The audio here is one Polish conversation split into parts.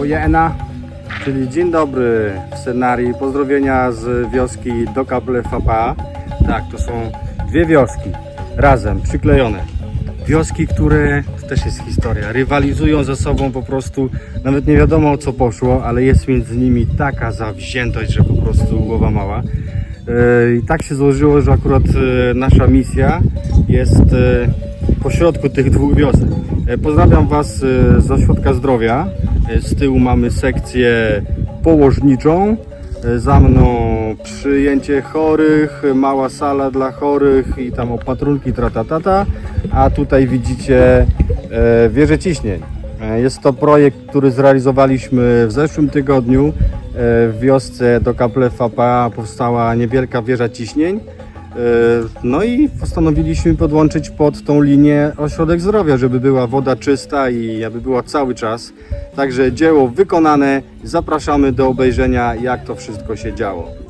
Ojena, czyli dzień dobry w scenarii. Pozdrowienia z wioski do Kable Fapa. Tak, to są dwie wioski razem, przyklejone. Wioski, które, to też jest historia, rywalizują ze sobą po prostu, nawet nie wiadomo o co poszło, ale jest między nimi taka zawziętość, że po prostu głowa mała. E, I tak się złożyło, że akurat e, nasza misja jest e, pośrodku tych dwóch wiosek. Pozdrawiam Was z Ośrodka Zdrowia. Z tyłu mamy sekcję położniczą. Za mną przyjęcie chorych, mała sala dla chorych i tam opatrunki tratatata. A tutaj widzicie e, wieżę ciśnień. E, Jest to projekt, który zrealizowaliśmy w zeszłym tygodniu. E, W wiosce do Kaple Fapa powstała niewielka wieża ciśnień. E, No i postanowiliśmy podłączyć pod tą linię ośrodek zdrowia, żeby była woda czysta i aby była cały czas. Także dzieło wykonane. Zapraszamy do obejrzenia, jak to wszystko się działo.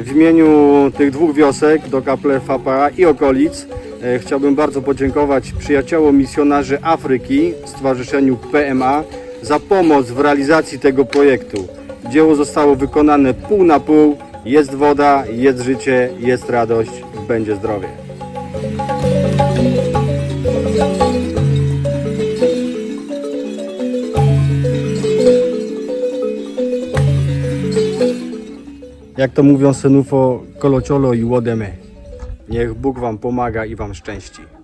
W imieniu tych dwóch wiosek, do Kaple Fapa i okolic, e, chciałbym bardzo podziękować przyjaciołom misjonarzy Afryki, Stowarzyszeniu PMA, za pomoc w realizacji tego projektu. Dzieło zostało wykonane pół na pół. Jest woda, jest życie, jest radość, będzie zdrowie. Jak to mówią synufo, kolociolo i łodemy. Niech Bóg Wam pomaga i Wam szczęści.